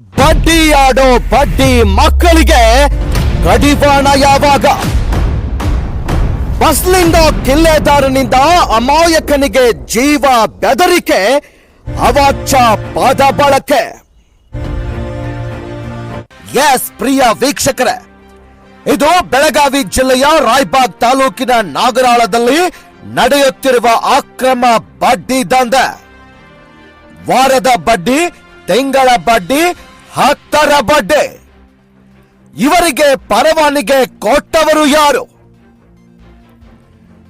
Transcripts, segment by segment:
ಬಡ್ಡಿ ಆಡೋ ಬಡ್ಡಿ ಮಕ್ಕಳಿಗೆ ಕಡಿವಾಣ ಯಾವಾಗ? ಬಸ್ಲಿಂದ ಕಿಲ್ಲೆದಾರನಿಂದ ಅಮಾಯಕನಿಗೆ ಜೀವ ಬೆದರಿಕೆ, ಅವಾಚ್ಯ ಪದ ಬಳಕೆ. ಎಸ್, ಪ್ರಿಯ ವೀಕ್ಷಕರೇ, ಇದು ಬೆಳಗಾವಿ ಜಿಲ್ಲೆಯ ರಾಯ್ಬಾಗ್ ತಾಲೂಕಿನ ನಾಗರಾಳದಲ್ಲಿ ನಡೆಯುತ್ತಿರುವ ಅಕ್ರಮ ಬಡ್ಡಿ ದಂಧೆ. ವಾರದ ಬಡ್ಡಿ, ತಿಂಗಳ ಬಡ್ಡಿ ಹತ್ತರ ಬಡ್ಡೆ. ಇವರಿಗೆ ಪರವಾನಿಗೆ ಕೊಟ್ಟವರು ಯಾರು?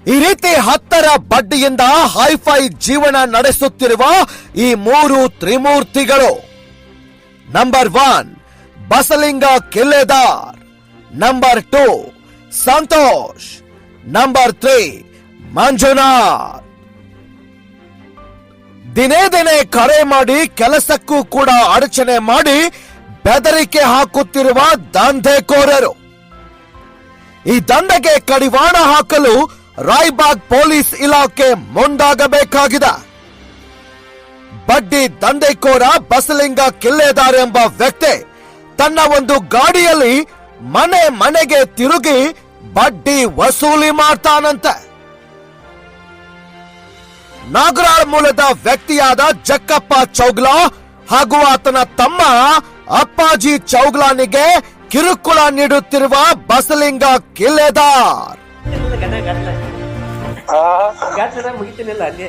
ಈ ರೀತಿ ಹತ್ತರ ಬಡ್ಡಿಯಿಂದ ಹೈಫೈ ಜೀವನ ನಡೆಸುತ್ತಿರುವ ಈ ಮೂರು ತ್ರಿಮೂರ್ತಿಗಳು. Number one Basalinga Killedar. Number two Santosh. Number three Manjunath. ದಿನೇ ದಿನೇ ಕರೆ ಮಾಡಿ ಕೆಲಸಕ್ಕೂ ಕೂಡ ಅಡಚಣೆ ಮಾಡಿ ಬೆದರಿಕೆ ಹಾಕುತ್ತಿರುವ ದಂಧೆಕೋರರು. ಈ ದಂಧೆಗೆ ಕಡಿವಾಣ ಹಾಕಲು ರಾಯ್ಬಾಗ್ ಪೊಲೀಸ್ ಇಲಾಖೆ ಮುಂದಾಗಬೇಕಾಗಿದೆ. ಬಡ್ಡಿ ದಂಧೆಕೋರ ಬಸಲಿಂಗ ಕಿಲ್ಲೆದಾರ್ ಎಂಬ ವ್ಯಕ್ತಿ ತನ್ನ ಒಂದು ಗಾಡಿಯಲ್ಲಿ ಮನೆ ಮನೆಗೆ ತಿರುಗಿ ಬಡ್ಡಿ ವಸೂಲಿ ಮಾಡ್ತಾನಂತೆ. ನಾಗರಾಳ್ ಮೂಲದ ವ್ಯಕ್ತಿಯಾದ ಜಕ್ಕಪ್ಪ ಚೌಗ್ಲಾ ಹಾಗೂ ಆತನ ತಮ್ಮ ಅಪ್ಪಾಜಿ ಚೌಗ್ಲಾನಿಗೆ ಕಿರುಕುಳ ನೀಡುತ್ತಿರುವ ಬಸಲಿಂಗ ಕಿಲ್ಲೆದಾರ್. ಇಲ್ಲ ಗದ ಗದ್ಲ ಆ, ಗದ್ಲದ ಮುಗಿತೀನಿಲ್ಲ ಅಲ್ಲಿ?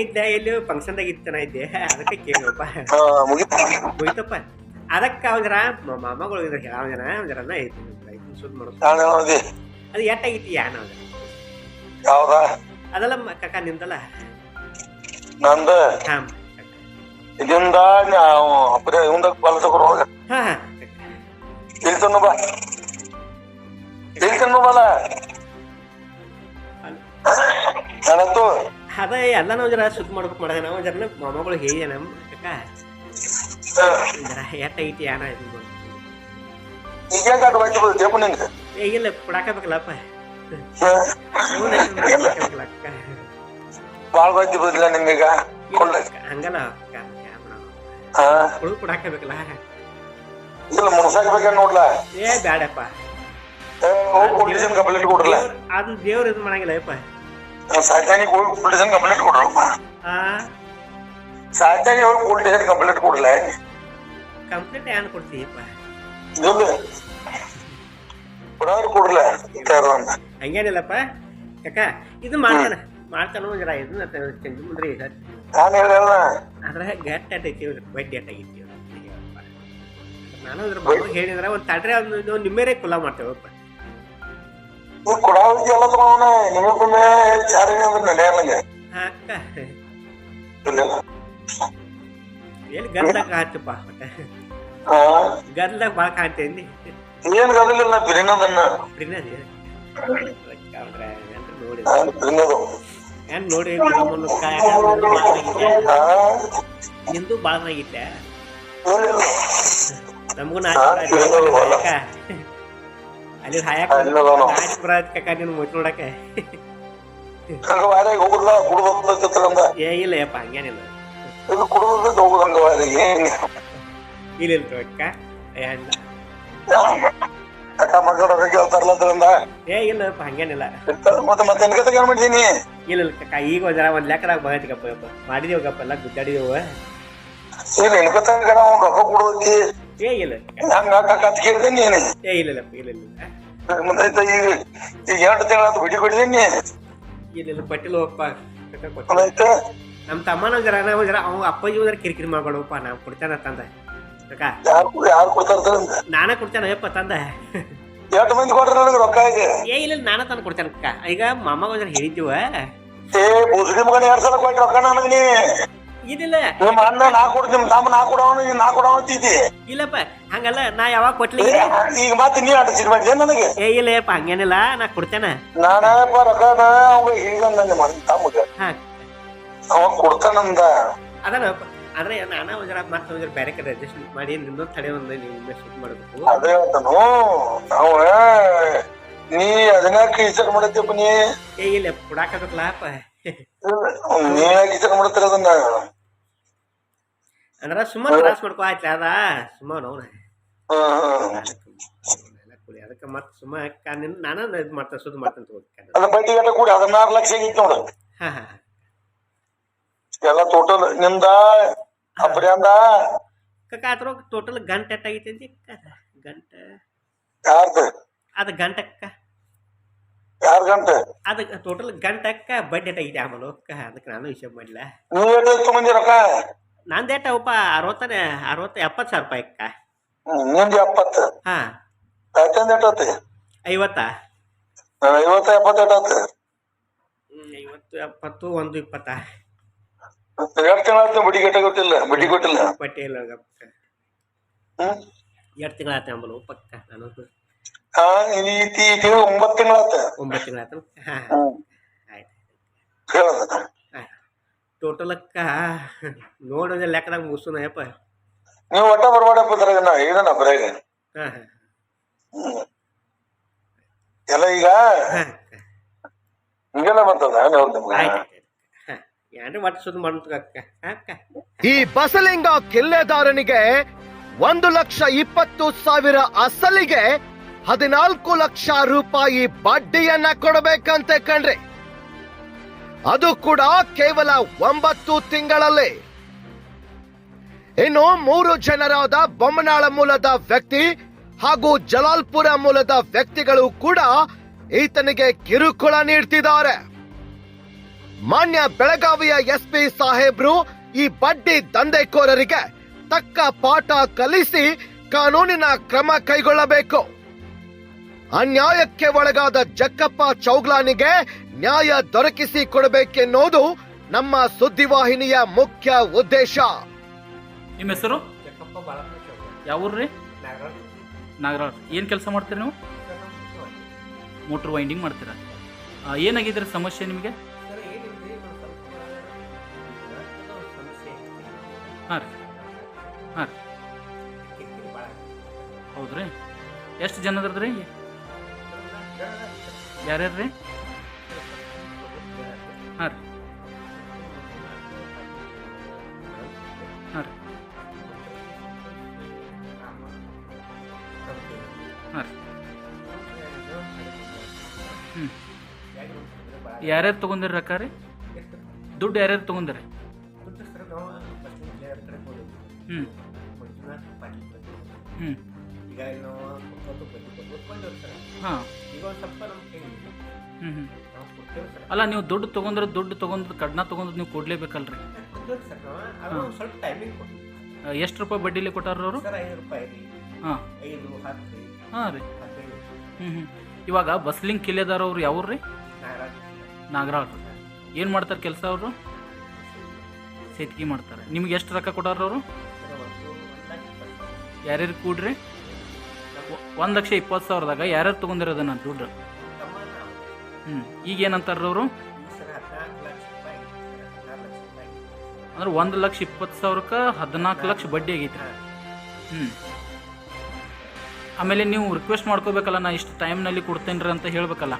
ಇದ್ದೆ ಎಲ್ಲಿ ಫಂಕ್ಷನ್ದಾಗ ಇತ್ತನ ಇದ್ದೆ ಅದಕ್ಕೆ ಕೇಳಪ್ಪ ಮುಗಿತಪ್ಪ ಅದಕ್ಕೆ ಅವಂದ್ರ ಮಾಮಗಳು ಇದ್ರ ಅವನ ಅವನ ಐತಿ ಸುದ್ ಮಾಡೋದು. ಅದು ಎಟ್ಟಾಗಿತ್ತು ಯಾನ ಅವ್ರ ಯಾವ್ದ? ಅದೆಲ್ಲ ಕಕ್ಕ ನಿಂದಲ್ಲ ನಂದ? ಹಾ. ಇದಿಂದ ನಾವು ಬರೀ ಇವಂದ ಬಾಲ ತಗೊಂಡು ಹೋಗ. ಹಾ ಇಲ್ಲಿ ತನ್ನು ಬಾ. ಇಲ್ಲಿ ತನ್ನು ಬಾಲ ನನತ್ತು ಅದ ಎಲ್ಲ ನಾವು ಜರ ಸುತ್ತ ಮಾಡ್ಬೇಕು ಮಾಡಿದೆ ನಾವು ಜರ ಮೊಮ್ಮಗಳು ಹೇಳಿದೆ ನಮ್ಮ ಕಕ್ಕ ಜರ ಎಟ್ಟಾಗಿತ್ತು ಏನ ಇದು. ಈಗ ಯಾಕೆ ಅಡ್ಡ ಬಂದು ಬರ್ತೇಪ ನಿಂಗೆ ಕೊಡಾಕಬೇಕಲ್ಲಪ್ಪ ಬಾಳ ಗೊತ್ತಿ ಬದಿಲ್ಲ ನಿಮ್ಗೀಗ ಹಂಗಲ್ಲ ಹಾ? ಹುಡುಗ ಕೊಡಾಕಬೇಕಲ್ಲ ಇಲ್ಲ ಮುಣಸಾಕ್ಬೇಕ ನೋಡ್ಲ? ಏ ಬ್ಯಾಡಪ್ಪ. ಪೊಲೀಸನ್ ಕಂಪ್ಲೇಂಟ್ ಕೊಡ್ರಲ್ಲ. ಅದನ್ನ ದೇವ್ರ ಇದು ಮಾಡಂಗಿಲ್ಲ ಯಪ್ಪ ಸಾಯ್ತಾನಿಗೆ ಹೋಗಿ ಪೊಲೀಸನ್ ಕಂಪ್ಲೀಟ್ ಕೊಡ್ರಪ್ಪ. ಸಾಯ್ತಾನಿ ಹೋಗಿ ಪೊಲೀಸನ್ ಕಂಪ್ಲೀಟ್ ಕೊಡ್ಲ? ಕಂಪ್ಲೀಟ್ ಏನ್ ಕೊಡ್ತೀಯಪ್ಪ? ಯಾರು ಅಂತ ಹಂಗೇನಿಲ್ಲಪ್ಪ. ಯಾಕ? ಇದು ಮಾಡ್ತಾನ. ಮಾಡ್ತಾನೋ ಜರ ಇದನ್ನ ಚಂದ ಮುಂದ್ರಿ ನಾನು ಹೇಳಲ್ಲ. ಅದ್ರ ಗಟ್ಟ ಐತಿ ಬಡ್ಡಿ ಅಟ್ಟಾಗಿತ್ತು ನಾನು ಅದ್ರ ಮಗ ಹೇಳಿದ್ರ ಒಂದ್ ತಡ್ರೆ ಒಂದು ನಿಮ್ಮೇರೆ ಕುಲ ಮಾಡ್ತೇವಪ್ಪ ನೀವು ನಿಮಗೊಮ್ಮೆ ಅಂದ್ರೆ ನಡೆಯಲ್ಲ ಹಾ ಅಕ್ಕ ಇಲ್ಲ. ಎಲ್ಲಿ ಗದ್ದಾಗ ಹಾಚಪ್ಪ ಹಾ. ಗದ್ದಾಗ ಭಾಳ ಕಾಣ್ತೇನಿ ಏನ್ ಗದಲಿಲ್ಲ ಬಿರಿನದನ್ನ ನೋಡಿ ನಿಂದು ಏನಿಲ್ಲ ನಮಗೂ ಅಲ್ಲ. ಹಾಯಕ ಕಕ್ಕ ನಿನ್ ಮುಚ್ಚ ನೋಡಕ ಹಂಗ ವಾರಿಗೆ ಹೋಗುದಿಲ್ಲ ಕುಡ್ದಂದ ಏ ಇಲ್ಲ ಯಪ್ಪ ಹಂಗೇನಿಲ್ಲ. ಇಲ್ಲ ಇಲ್ಲ ಅಕ್ಕ. ಅಕ್ಕ ಮಕ್ಕಳ ಕೇಳ್ತಾರಲ್ಲ ಅದರಿಂದ ಏ ಇಲ್ಲ ಯಪ್ಪ ಹಂಗೇನಿಲ್ಲ. ಮತ್ತೆ ಮತ್ತೆ ಇಲ್ಲ ಇಲ್ಲ ಕಕ್ಕ ಈಗ ಒಂದ್ ಜರ ಒಂದ್ ಲೆಕ್ಕದಾಗ ಗಪ್ಪ ಯಪ್ಪ ಮಾಡಿದೀವಿ ಗಪ್ಪ ಎಲ್ಲ ಗುದ್ದಾಡಿದೀವ ಕಣ ಅವ್ನ್ ರೊಕ್ಕ ಏ ಇಲ್ಲ. ಹಂಗ ಕತ್ ಕೇಳಿದೆ ನೀನು. ಏ ಇಲ್ಲ ಇಲ್ಲಪ್ಪ ಇಲ್ಲ ಇಲ್ಲ ಮುಂದೈತ ಈಗ ಈಗ ಎರಡು ತಿಂಗಳ ಬಿಡಿ ಕೊಡಿದೀನಿ ಇಲ್ಲ ಇಲ್ಲ ಪಟ್ಟಿಲ್ ಹೋಗಪ್ಪ ಕಕ್ಕ ಕೊಟ್ಟ ಮುಂದೈತ ನಮ್ಮ ತಮ್ಮನ ಜರ ನಾವು ಜರ ಅವ ಅಪ್ಪಾಜಿ ಕಿರಿಕಿರಿ ಮಾಡ್ಬೇಡಪ್ಪ ನಾ ಕೊಡ್ತೇನ ನಾನ ಕೊಡ್ತೇನೆ ಯಪ್ಪ ತಂದ. ಎಷ್ಟು ಮಂದಿ ಕೊಟ್ರ ನನಗೆ ರೊಕ್ಕ ಈಗ? ಏ ಇಲ್ಲ ನಾನ ತಂದು ಕೊಡ್ತೇನೆ ಅಕ್ಕ ಈಗ ಮಾಮ ಒಂದ್ರ ಹೇಳಿದ್ದೀವ ಏ ಬುಸ್ರಿ ಮಗನ ಎರಡ್ ಸಲ ಕೊಟ್ಟ ರೊಕ್ಕ ನನಗೆ ನೀ. ಇದಿಲ್ಲ. ನಿಮ್ಮ ಅಣ್ಣ ನಾ ಕೊಡ್ತೀನಿ ನಿಮ್ಮ ತಮ್ಮ ನಾ ಕೊಡವನು ನೀನ್ ನಾ ಕೊಡವ ಅಂತಿದ್ದಿ ಇಲ್ಲಪ್ಪ ಹಂಗಲ್ಲ ನಾ ಯಾವಾಗ ಕೊಟ್ಲಿ? ಈಗ ಮತ್ತೆ ನೀ ಆಟ ಸಿಡ್ ನನಗೆ? ಏ ಇಲ್ಲ ಯಪ್ಪ ಹಂಗೇನಿಲ್ಲ ನಾ ಕೊಡ್ತೇನೆ. ನಾನಪ್ಪ ರೊಕ್ಕನ ಅವ ಈಗ ಅಣ್ಣ ತಮ್ಮಗ. ಅವ ಕೊಡ್ತಾನಂದ. ಅದನಪ್ಪ ಆದ್ರೆ ನಾನಾ ಒಂದ್ರ ಮತ್ತೆ ಒಂದ್ರ ಬೇರೆ ಕಡೆ ಅಡ್ಜಸ್ಟ್ ಮಾಡಿ ನಿನ್ನೊಂದು ತಡೆ ಒಂದು ನೀವು ಶೂಟ್ ಮಾಡಬೇಕು. ಅದೇ ಹೇಳ್ತಾನು ಅವ ನೀ ಅದನ್ಯಾಕ ಇಸಕ್ ಮಾಡತ್ತಪ್ಪ ನೀ? ಏ ಇಲ್ಲ ಕೊಡಾಕಬೇಕಲ್ಲಪ್ಪ ನೀ ಯಾಕೆ ಇಸಟ್ ಮಾಡತ್ತೀರ ಅದನ್ನ? ಅಂದ್ರ ಸುಮ್ಮ ತ್ರಾಸ್ ಮಾಡ್ಕೋ ಆಯ್ತು ಅದ? ಸುಮ್ಮ ನೋಡ ಅದಕ್ಕ ಮತ್ತೆ ಸುಮ್ಮ ನಿನ್ ಇದು ಮಾಡ್ತೇನೆ ಸುದ್ದಿ ಮಾಡ್ತೇನೆ ತಗೋ ಅದ ಬಡ್ಡಿ ಗಟ್ಟ ಕೂಡಿ ಹದಿನಾರು ಲಕ್ಷ ಆಗಿತ್ತು ನೋಡು. ಹಾ ಹಾ. ಎಲ್ಲ ಟೋಟಲ್ನಿಂದ ಅಪ್ರ್ಯಾಂದ ಕಕ್ಕ ಅದ್ರ ಟೋಟಲ್ ಗಂಟೆ ಎಟ್ಟಾಗೈತಿ ಅಂತ ಗಂಟೆ? ಯಾರ್ದು? ಅದು ಗಂಟಕ್ಕ ಯಾರ್ ಗಂಟೆ? ಅದು ಟೋಟಲ್ ಗಂಟಕ್ಕ ಬಡ್ಡಿ ಎಟ್ಟಾಗೈತಿ ಆಮೇಲೆ ಅಕ್ಕ ಅದಕ್ಕೆ ನಾನು ವಿಷಯ ಮಾಡಿಲ್ಲ ನೀವು ಎಷ್ಟು ತಗೊಂಡಿ ರೊಕ್ಕ ನಂದೇಟ ಉಪ ಅರವತ್ತನೇ ಅರವತ್ತು ಎಪ್ಪತ್ತು ಸಾವಿರ ರೂಪಾಯಿ ಅಕ್ಕ. ನಿಂದ್ ಎಪ್ಪತ್ತು? ಹಾ. ಯಾಕಂದ್ ಎಟ್ಟತಿ ಐವತ್ತಾ. ಐವತ್ತು ಎಪ್ಪತ್ತು ಎಟ್ಟತಿ ಐವತ್ತು ಎಪ್ಪತ್ತು ಒಂದು ಇಪ್ಪತ್ತ. ಎರಡ್ ತಿಂಗಳ ಬಡ್ಡಿ ಕಟ್ಟ ಗೊತ್ತಿಲ್ಲ ಬಡ್ಡಿ ಕೊಟ್ಟಿಲ್ಲ. ಬಟ್ಟೆ ಇಲ್ಲ ಎರಡು ತಿಂಗಳ ಆತ ಅಂಬಲು ಪಕ್ಕ ನಾನು ಹಾ ಈ ತಿಂಗಳು ಒಂಬತ್ತು ಒಂಬತ್ತು ತಿಂಗಳ ಆತ ಹ್ಮ್ ಆಯ್ತು. ಹೇಳದ ಟೋಟಲ್ ಅಕ್ಕ ನೋಡೋದ ಲೆಕ್ಕದಾಗ ಮುಗಿಸೋಣ ಯಪ್ಪ. ನೀವು ಒಟ್ಟ ಬರ್ಬಾಡಪ್ಪ ಇದ್ರಾಗ ನಾ ಏನನ ಬರೇಗ ಎಲ್ಲ ಈಗ ಹಿಂಗೆಲ್ಲ ಬರ್ತದ ಹೌದು ನಿಮ್ಗೆ ಈ ಬಸಲಿಂಗ ಕಿಲ್ಲೆದಾರನಿಗೆ ಒಂದು ಲಕ್ಷ ಇಪ್ಪತ್ತು ಸಾವಿರ ಅಸಲಿಗೆ ಹದಿನಾಲ್ಕು ಲಕ್ಷ ರೂಪಾಯಿ ಬಡ್ಡಿಯನ್ನ ಕೊಡಬೇಕಂತೆ ಕಣ್ರಿ. ಅದು ಕೂಡ ಕೇವಲ ಒಂಬತ್ತು ತಿಂಗಳಲ್ಲಿ. ಇನ್ನು ಮೂರು ಜನರಾದ ಬೊಮ್ಮನಾಳ ಮೂಲದ ವ್ಯಕ್ತಿ ಹಾಗೂ ಜಲಾಲ್ಪುರ ಮೂಲದ ವ್ಯಕ್ತಿಗಳು ಕೂಡ ಈತನಿಗೆ ಕಿರುಕುಳ ನೀಡ್ತಿದ್ದಾರೆ. ಮಾನ್ಯ ಬೆಳಗಾವಿಯ ಎಸ್ಪಿ ಸಾಹೇಬ್ರು ಈ ಬಡ್ಡಿ ದಂಧೆಕೋರರಿಗೆ ತಕ್ಕ ಪಾಠ ಕಲಿಸಿ ಕಾನೂನಿನ ಕ್ರಮ ಕೈಗೊಳ್ಳಬೇಕು. ಅನ್ಯಾಯಕ್ಕೆ ಒಳಗಾದ ಜಕ್ಕಪ್ಪ ಚೌಗ್ಲಾನಿಗೆ ನ್ಯಾಯ ದೊರಕಿಸಿ ಕೊಡಬೇಕೆನ್ನೋದು ನಮ್ಮ ಸುದ್ದಿವಾಹಿನಿಯ ಮುಖ್ಯ ಉದ್ದೇಶ. ನಿಮ್ಮ ಹೆಸರು? ಜಕ್ಕಪ್ಪ ಬಾಳಪ್ಪ ಚೌಕ ಯಾವ ಊರು ನಾಗರಾಜ್. ನಾಗರಾಜ್. ಏನು ಕೆಲಸ ಮಾಡ್ತೀರಿ ನೀವು? ಮೋಟರ್ ವೈಂಡಿಂಗ್ ಮಾಡ್ತೀರಾ. ಏನಾಗಿದ್ರೆ ಸಮಸ್ಯೆ ನಿಮಗೆ? ಹಾಂ ರೀ ಹಾಂ ರೀ ಕಿರಿಕಿರಿ ಭಾಳ ಹೌದು ರೀ ಎಷ್ಟು ಜನ ಅದ್ರದ್ರಿ ಯಾರ್ಯಾರು ರೀ ಹಾಂ ರೀ ಹಾಂ ರೀ ಹಾಂ ರೀ ಹ್ಞೂ ಯಾರ್ಯಾರು ತೊಗೊಂಡಿರಿ ರೊಕ್ಕ ರೀ? ದುಡ್ಡು ಯಾರ್ಯಾರು ತೊಗೊಂಡಿರಿ? ಹ್ಞೂ ಹ್ಞೂ ಈಗ ಈಗ. ಹ್ಞೂ ಹ್ಞೂ ಅಲ್ಲ, ನೀವು ದುಡ್ಡು ತಗೊಂಡ್ರೆ ದುಡ್ಡು ತಗೊಂಡ್ರೆ ಕಡ್ನ ತೊಗೊಂಡ್ರೆ ನೀವು ಕೊಡ್ಲೇಬೇಕಲ್ರಿ. ಸ್ವಲ್ಪ ಟೈಮಿಂಗ್ ಎಷ್ಟು ರೂಪಾಯಿ ಬಡ್ಡಿಲಿ ಕೊಟ್ಟಾರ ಹಾಂ. ಹಾಂ ರೀ. ಹ್ಞೂ ಹ್ಞೂ ಇವಾಗ ಬಸ್ಲಿಂಗ್ ಕಿಲೆದಾರ ಅವ್ರು ಯಾವ ರೀ? ನಾಗರಾಜ್. ಏನು ಮಾಡ್ತಾರೆ ಕೆಲಸ ಅವರು? ಸೇತಿಗೆ ಮಾಡ್ತಾರೆ. ನಿಮ್ಗೆ ಎಷ್ಟು ರೊಕ್ಕ ಕೊಟ್ಟಾರ ಅವರು? ಯಾರ್ಯಾರು ಕೂಡ್ರಿ? ಒಂದು ಲಕ್ಷ ಇಪ್ಪತ್ತು ಸಾವಿರದಾಗ ಯಾರ್ಯಾರು ತೊಗೊಂಡಿರೋದನ್ನ ದುಡ್ಡು? ಹ್ಞೂ ಈಗ ಏನಂತಾರ ಅವರು? ಅಂದ್ರೆ ಒಂದು ಲಕ್ಷ ಇಪ್ಪತ್ತು ಸಾವಿರಕ್ಕೆ ಹದಿನಾಲ್ಕು ಲಕ್ಷ ಬಡ್ಡಿ ಆಗೈತೆ ಹ್ಞೂ ಆಮೇಲೆ ನೀವು ರಿಕ್ವೆಸ್ಟ್ ಮಾಡ್ಕೋಬೇಕಲ್ಲ, ನಾ ಇಷ್ಟು ಟೈಮ್ನಲ್ಲಿ ಕೊಡ್ತೇನೆ ರೀ ಅಂತ ಹೇಳ್ಬೇಕಲ್ಲ?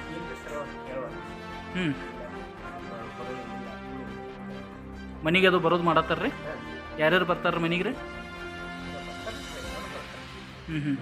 ಹ್ಞೂ ಮನೆಗೆ ಅದು ಬರೋದು ಮಾಡತ್ತಾರ್ರಿ? ಯಾರ್ಯಾರು ಬರ್ತಾರ ಮನೆಗೆ ರೀ ಹ್ಞೂ ಹ್ಞೂ